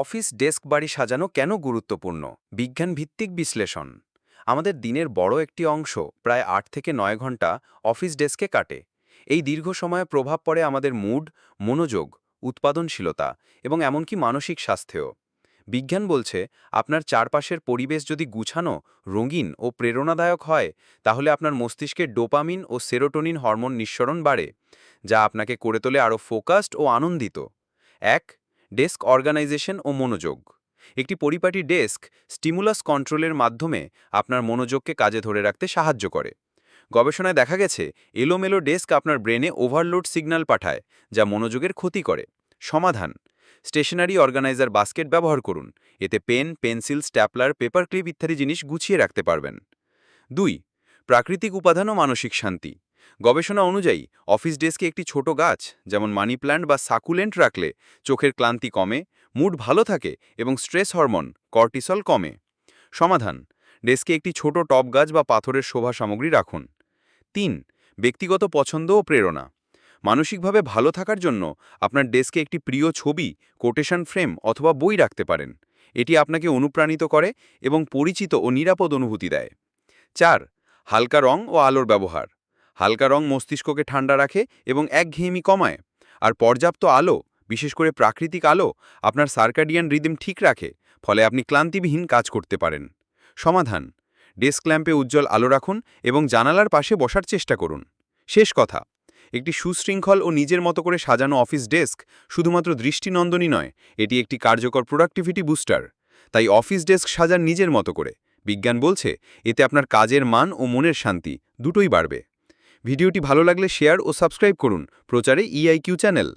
Office desk বাড়ি সাজানো কেন গুরুত্বপূর্ণ? বিজ্ঞান ভিত্তিক বিশ্লেষণ। আমাদের দিনের বড় একটি অংশ প্রায় আট থেকে নয় ঘণ্টা অফিস ডেস্কে কাটে। এই দীর্ঘ সময়ে প্রভাব পড়ে আমাদের মুড, মনোযোগ, উৎপাদনশীলতা এবং এমনকি মানসিক স্বাস্থ্যেও। বিজ্ঞান বলছে, আপনার চারপাশের পরিবেশ যদি গুছানো, রঙিন ও প্রেরণাদায়ক হয়, তাহলে আপনার মস্তিষ্কে ডোপামিন ও সেরোটোনিন হরমোন নিঃসরণ বাড়ে, যা আপনাকে করে তোলে আরও ফোকাসড ও আনন্দিত। এক ডেস্ক অর্গানাইজেশন ও মনোযোগ। একটি পরিপাটি ডেস্ক স্টিমুলাস কন্ট্রোলের মাধ্যমে আপনার মনোযোগকে কাজে ধরে রাখতে সাহায্য করে। গবেষণায় দেখা গেছে, এলোমেলো ডেস্ক আপনার ব্রেনে ওভারলোড সিগন্যাল পাঠায়, যা মনোযোগের ক্ষতি করে। সমাধান, স্টেশনারি অর্গানাইজার বাস্কেট ব্যবহার করুন, এতে pen, pencil, stapler, paper clip ইত্যাদি জিনিস গুছিয়ে রাখতে পারবেন। দুই, প্রাকৃতিক উপাদান ও মানসিক শান্তি। গবেষণা অনুযায়ী, অফিস ডেস্কে একটি ছোট গাছ, যেমন মানি প্ল্যান্ট বা সাকুলেন্ট রাখলে চোখের ক্লান্তি কমে, মুড ভালো থাকে এবং স্ট্রেস হরমোন, কর্টিসল কমে। সমাধান, ডেস্কে একটি ছোট টপ গাছ বা পাথরের শোভা সামগ্রী রাখুন। তিন, ব্যক্তিগত পছন্দ ও প্রেরণা। মানসিকভাবে ভালো থাকার জন্য আপনার ডেস্কে একটি প্রিয় ছবি, কোটেশন ফ্রেম অথবা বই রাখতে পারেন। এটি আপনাকে অনুপ্রাণিত করে এবং পরিচিত ও নিরাপদ অনুভূতি দেয়। চার, হালকা রং ও আলোর ব্যবহার। হালকা রং মস্তিষ্ককে ঠান্ডা রাখে এবং একঘেয়েমি কমায়। আর পর্যাপ্ত আলো, বিশেষ করে প্রাকৃতিক আলো, আপনার সার্কাডিয়ান রিদিম ঠিক রাখে, ফলে আপনি ক্লান্তিবিহীন কাজ করতে পারেন। সমাধান, ডেস্ক ল্যাম্পে উজ্জ্বল আলো রাখুন এবং জানালার পাশে বসার চেষ্টা করুন। শেষ কথা, একটি সুশৃঙ্খল ও নিজের মতো করে সাজানো অফিস ডেস্ক শুধুমাত্র দৃষ্টিনন্দনই নয়, এটি একটি কার্যকর প্রোডাক্টিভিটি বুস্টার। তাই অফিস ডেস্ক সাজান নিজের মতো করে। বিজ্ঞান বলছে, এতে আপনার কাজের মান ও মনের শান্তি দুটোই বাড়বে। ভিডিওটি ভালো লাগলে শেয়ার ও সাবস্ক্রাইব করুন। প্রচারে ইআইকিউ চ্যানেল।